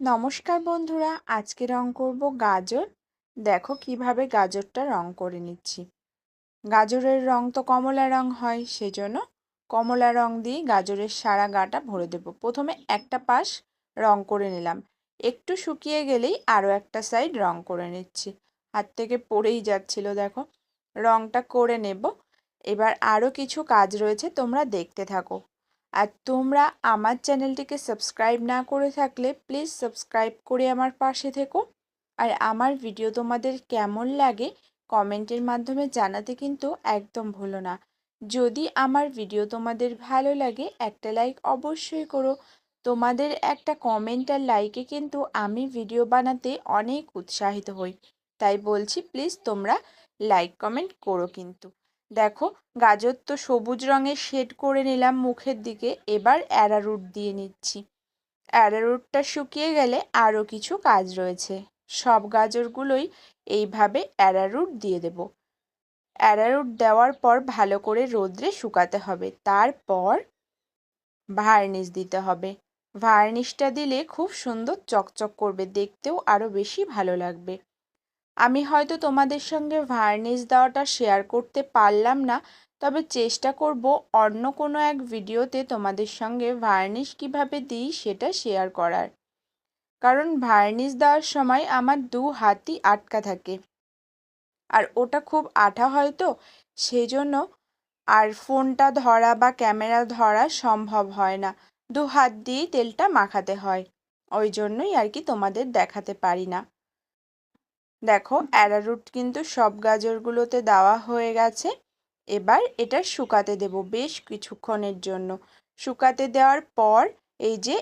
নমস্কার বন্ধুরা, আজকে রং করব গাজর। দেখো কীভাবে গাজরটা রং করে নিচ্ছি। গাজরের রং তো কমলা রং হয়, সেজন্য কমলা রং দিয়ে গাজরের সারা গাটা ভরে দেব। প্রথমে একটা পাশ রং করে নিলাম। একটু শুকিয়ে গেলেই আরও একটা সাইড রং করে নিচ্ছি। হাত থেকে পড়েই যাচ্ছিল, দেখো। রংটা করে নেব। এবার আরও কিছু কাজ রয়েছে, তোমরা দেখতে থাকো। আর তোমরা আমার চ্যানেলটিকে সাবস্ক্রাইব না করে থাকলে প্লিজ সাবস্ক্রাইব করে আমার পাশে থেকো। আর আমার ভিডিও তোমাদের কেমন লাগে কমেন্টের মাধ্যমে জানাতে কিন্তু একদম ভুলো না। যদি আমার ভিডিও তোমাদের ভালো লাগে একটা লাইক অবশ্যই করো। তোমাদের একটা কমেন্ট আর লাইকে কিন্তু আমি ভিডিও বানাতে অনেক উৎসাহিত হই। তাই বলছি প্লিজ তোমরা লাইক কমেন্ট করো কিন্তু। দেখো, গাজর তো সবুজ রঙের শেড করে নিলাম মুখের দিকে, এবার অ্যারারুট দিয়ে নিচ্ছি। অ্যারারুটটা শুকিয়ে গেলে আরও কিছু কাজ রয়েছে। সব গাজরগুলোই এইভাবে অ্যারারুট দিয়ে দেব। অ্যারারুট দেওয়ার পর ভালো করে রোদ্রে শুকাতে হবে। তারপর ভার্নিশ দিতে হবে। ভার্নিশটা দিলে খুব সুন্দর চকচক করবে, দেখতেও আরও বেশি ভালো লাগবে। আমি হয়তো তোমাদের সঙ্গে ভার্নিশ দেওয়াটা শেয়ার করতে পারলাম না, তবে চেষ্টা করব অন্য কোনো এক ভিডিওতে তোমাদের সঙ্গে ভার্নিশ কীভাবে দিই সেটা শেয়ার করার। কারণ ভার্নিশ দেওয়ার সময় আমার দু হাতই আটকা থাকে। আর ওটা খুব আঠা হয় তো সেই জন্য আর ফোনটা ধরা বা ক্যামেরা ধরা সম্ভব হয় না। দু হাত দিয়েই তেলটা মাখাতে হয়। ওই জন্যই আর কি তোমাদের দেখাতে পারি না। দেখো, অ্যারারুট কিন্তু সব গাজরগুলোতে দেওয়া হয়ে গেছে। এবার এটা শুকাতে দেব বেশ কিছুক্ষণের জন্য। শুকাতে দেওয়ার পর এই যে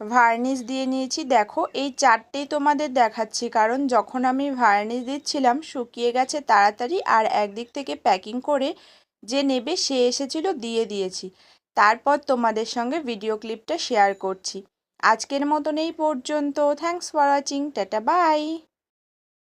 ভার্নিশ দিয়ে নিয়েছি, দেখো, এই চারটেই তোমাদের দেখাচ্ছি। কারণ যখন আমি ভার্নিশ দিচ্ছিলাম, শুকিয়ে গেছে তাড়াতাড়ি আর একদিক থেকে প্যাকিং করে যে নেবে সে এসেছিল দিয়ে দিয়েছি। তারপর তোমাদের সঙ্গে ভিডিও ক্লিপটা শেয়ার করছি। আজকের মতন এই পর্যন্ত। Thanks for watching tata bye